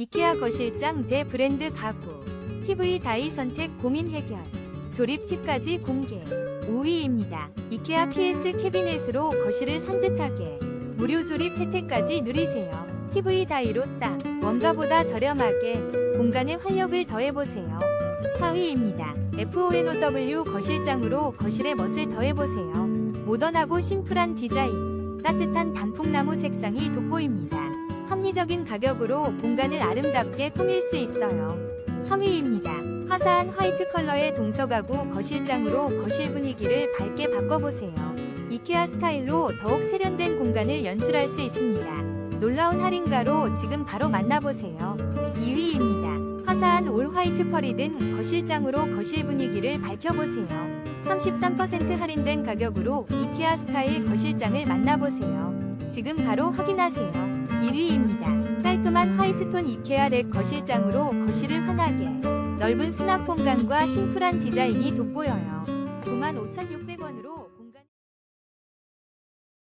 이케아 거실장 대 브랜드 가구. TV 다이 선택 고민 해결. 조립 팁까지 공개. 5위입니다. 이케아 PS 캐비넷으로 거실을 산뜻하게. 무료 조립 혜택까지 누리세요. TV 다이로 딱 원가보다 저렴하게 공간에 활력을 더해보세요. 4위입니다. FONOW 거실장으로 거실의 멋을 더해보세요. 모던하고 심플한 디자인, 따뜻한 단풍나무 색상이 돋보입니다. 합리적인 가격으로 공간을 아름답게 꾸밀 수 있어요. 3위입니다. 화사한 화이트 컬러의 동서가구 거실장으로 거실 분위기를 밝게 바꿔보세요. 이케아 스타일로 더욱 세련된 공간을 연출할 수 있습니다. 놀라운 할인가로 지금 바로 만나보세요. 2위입니다. 화사한 올 화이트 펄이 든 거실장으로 거실 분위기를 밝혀보세요. 33% 할인된 가격으로 이케아 스타일 거실장을 만나보세요. 지금 바로 확인하세요. 1위입니다. 깔끔한 화이트톤 이케아 렉 거실장으로 거실을 환하게 넓은 수납 공간과 심플한 디자인이 돋보여요. 95,600원으로